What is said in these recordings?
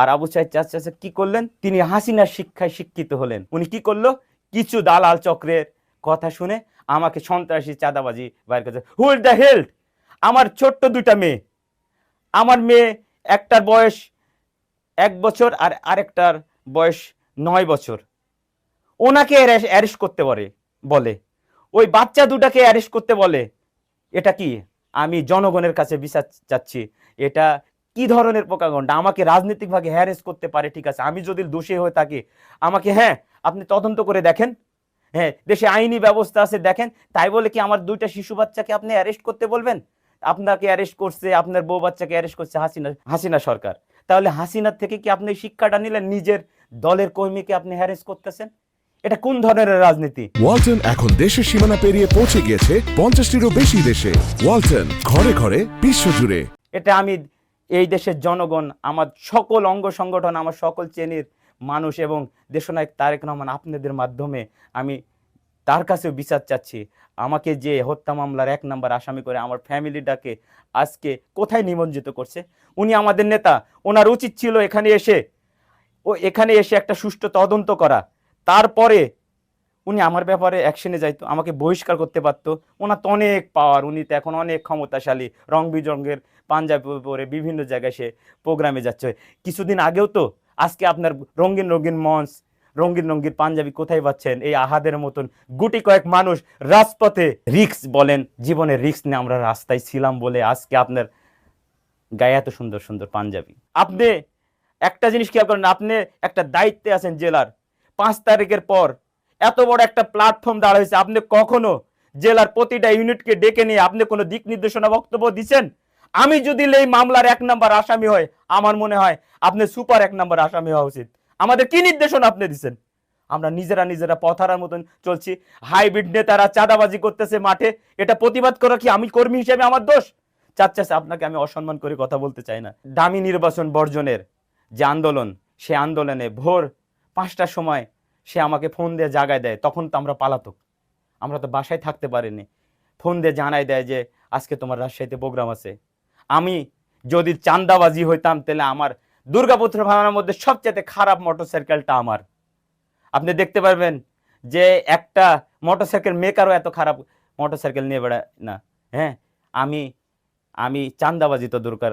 আর আবু সাইদ চাচা কি করলেন? তিনি হাসিনার শিক্ষায় শিক্ষিত হলেন। উনি কি করল? কিছু দালাল চক্রের কথা শুনে আমাকে সন্ত্রাসী চাঁদাবাজি বাইর করছে। হুইল দ্য হেল্ড আমার ছোট্ট দুইটা মেয়ে। আমার মেয়ে একটার বয়স এক বছর আর আরেকটার বয়স নয় বছর। ওনাকে অ্যারেস্ট করতে পারে বলে। ওই বাচ্চা দুটাকে অ্যারেস্ট করতে বলে। এটা কি? আমি জনগণের কাছে বিচার চাচ্ছি। এটা কি ধরনের প্রকাগণ্ডা আমাকে রাজনৈতিকভাবে হ্যারেস করতে পারে ঠিক আছে? আমি যদি দোষী হয়ে থাকি আমাকে হ্যাঁ আপনি তদন্ত করে দেখেন। হ্যাঁ দেশে আইনি ব্যবস্থা আছে দেখেন। তাই বলে কি আমার দুইটা শিশু বাচ্চাকে আপনি অ্যারেস্ট করতে বলবেন? আপনাকে অ্যারেস্ট করছে আপনার বউ বাচ্চাকে অ্যারেস্ট করছে হাসিনা হাসিনা সরকার। তাহলে হাসিনার থেকে কি আপনি শিক্ষাটা নিলেন? নিজের দলের কর্মীকে আপনি হ্যারেস করতেছেন? এটা কোন ধরনের রাজনীতি? ওয়ালটন এখন দেশের সীমানা পেরিয়ে পৌঁছে গিয়েছে পঞ্চাশটিরও বেশি দেশে। ওয়ালটন ঘরে ঘরে বিশ্বজুড়ে। এটা আমি এই দেশের জনগণ, আমার সকল অঙ্গ সংগঠন, আমার সকল শ্রেণির মানুষ এবং দেশনায়ক তারেক রহমান আপনাদের মাধ্যমে আমি তার কাছেও বিচার চাচ্ছি। আমাকে যে হত্যা মামলার এক নাম্বার আসামি করে আমার ফ্যামিলিটাকে আজকে কোথায় নিমজ্জিত করছে? উনি আমাদের নেতা, ওনার উচিত ছিল এখানে এসে, ও এখানে এসে একটা সুষ্ঠু তদন্ত করা। তারপরে উনি আমার ব্যাপারে অ্যাকশনে যাইতো, আমাকে বহিষ্কার করতে পারতো। ওনার তো অনেক পাওয়ার উনি তো এখন অনেক ক্ষমতাশালী। রং বিরঙ্গের পাঞ্জাবি পরে বিভিন্ন জায়গায় সে প্রোগ্রামে যাচ্ছে। কিছুদিন আগেও তো আজকে আপনার রঙিন রঙিন মঞ্চ, রঙিন রঙিন পাঞ্জাবি কোথায় পাচ্ছেন? এই আহাদের মতন গুটি কয়েক মানুষ রাজপথে রিক্স বলেন জীবনের রিক্স নিয়ে আমরা রাস্তায় ছিলাম বলে আজকে আপনার গায়ে এত সুন্দর সুন্দর পাঞ্জাবি। আপনি একটা জিনিস খেয়াল করেন, আপনি একটা দায়িত্বে আছেন জেলার, পাঁচ তারিখের পর এত বড় একটা প্ল্যাটফর্ম দাঁড়া হয়েছে। আপনি কখনো জেলার প্রতিটা ইউনিটকে ডেকে নিয়ে আপনি কোনো দিক নির্দেশনা বক্তব্য দিচ্ছেন? আমি যদি এই মামলার এক নাম্বার আসামি হয় আমার মনে হয় আপনি সুপার এক নাম্বার আসামি হওয়া উচিত। আমাদের কি নির্দেশনা আপনি দিচ্ছেন? আমরা নিজেরা নিজেরা পথারার মতন চলছি। হাইব্রিড নেতারা চাঁদাবাজি করতেছে মাঠে। এটা প্রতিবাদ করা কি আমি কর্মী হিসেবে আমার দোষ? চাচ্ছে আপনাকে আমি অসম্মান করে কথা বলতে চাই না। দামি নির্বাচন বর্জনের যে আন্দোলন, সে আন্দোলনে ভোর পাঁচটার সময় সে আমাকে ফোন দিয়ে জাগায় দেয়, তখন তো আমরা পালাতক। আমরা তো বাসায় থাকতে পারিনি। ফোন দিয়ে জানাই দেয় যে, আজকে তোমার রাজশাহীতে প্রোগ্রাম আছে। আমি যদি চান্দাবাজি হইতাম, তাহলে আমার দুর্গাপুত্র ভাঙানোর মধ্যে সবচেয়ে খারাপ মোটরসাইকেলটা আমার। আপনি দেখতে পারবেন যে, একটা মোটরসাইকেল মেকারও এত খারাপ মোটরসাইকেল নিয়ে বেড়ায় না। হ্যাঁ আমি আমি চান্দাবাজি তো দরকার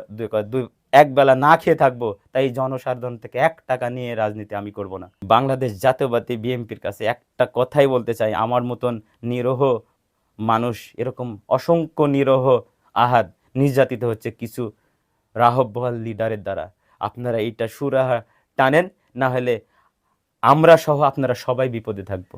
দুই এক বেলা না খেয়ে থাকব, তাই জনসাধারণ থেকে এক টাকা নিয়ে রাজনীতি আমি করব না। বাংলাদেশ জাতীয়বাদী বিএনপির কাছে একটা কথাই বলতে চাই, আমার মতন নিরহ মানুষ, এরকম অসংখ্য নিরহ আহাদ নির্যাতিত হচ্ছে কিছু রাহব্বল লিডারের দ্বারা। আপনারা এইটা সুরাহা টানেন, না হলে আমরা সহ আপনারা সবাই বিপদে থাকব।